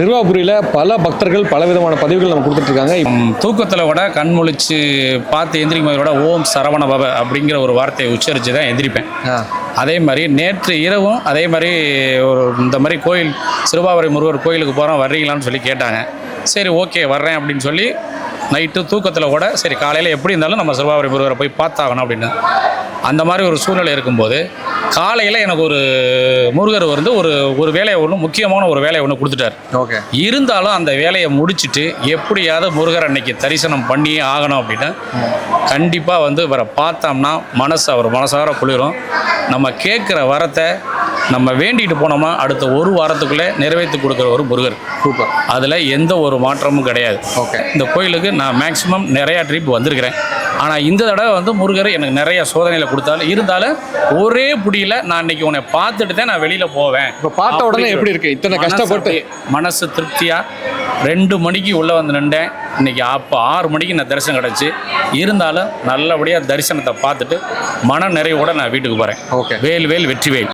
சிறுவாபுரியில் பல பக்தர்கள் பல விதமான பதிவுகள் நம்ம ம், தூக்கத்தில் கூட கண் முழிச்சு பார்த்து எந்திரிக்கும் கூட ஓம் சரவண பவ அப்படிங்கிற ஒரு வார்த்தையை உச்சரித்து தான் எந்திரிப்பேன். அதே மாதிரி நேற்று இரவும் அதே மாதிரி ஒரு இந்த மாதிரி கோயில் சிறுபாவரி முருகர் கோயிலுக்கு போகிறோம் வர்றீங்களான்னு சொல்லி கேட்டாங்க. சரி ஓகே வர்றேன் அப்படின்னு சொல்லி நைட்டு தூக்கத்தில் கூட சரி காலையில் எப்படி இருந்தாலும் நம்ம சிறுபாவரி முருகரை போய் பார்த்தாகணும் அப்படின்னு. அந்த மாதிரி ஒரு சூழ்நிலை இருக்கும்போது காலையில் எனக்கு ஒரு முருகர் வந்து ஒரு ஒரு வேலையை ஒன்று முக்கியமான ஒரு வேலையை ஒன்று கொடுத்துட்டார். ஓகே. இருந்தாலும் அந்த வேலையை முடிச்சிட்டு எப்படியாவது முருகர் அன்னைக்கு தரிசனம் பண்ணியே ஆகணும் அப்படின்னு கண்டிப்பாக வந்து இவரை பார்த்தோம்னா மனசு அவர் மனசார குளிரும். நம்ம கேட்குற வரத்தை நம்ம வேண்டிட்டு போனோம்னா அடுத்த ஒரு வாரத்துக்குள்ளே நிறைவேற்றி கொடுக்குற ஒரு முருகர். சூப்பர். அதில் எந்த ஒரு மாற்றமும் கிடையாது. ஓகே. இந்த கோயிலுக்கு நான் மேக்ஸிமம் நிறையா ட்ரிப் வந்திருக்கிறேன். ஆனால் இந்த தடவை வந்து முருகர் எனக்கு நிறைய சோதனையில் கொடுத்தாலும் இருந்தாலும் ஒரே புடியில் நான் இன்னைக்கு உன்னை பார்த்துட்டு தான் நான் வெளியில் போவேன். இப்போ பார்த்த உடனே எப்படி இருக்கு? இத்தனை கஷ்டப்பட்டு. மனசு திருப்தியாக ரெண்டு மணிக்கு உள்ளே வந்து நின்றேன். இன்னைக்கு அப்போ ஆறு மணிக்கு நான் தரிசனம் கிடச்சி. இருந்தாலும் நல்லபடியாக தரிசனத்தை பார்த்துட்டு மன நிறைவோட நான் வீட்டுக்கு போகிறேன் ஓகே. வேல் வேல் வெற்றி வேல்.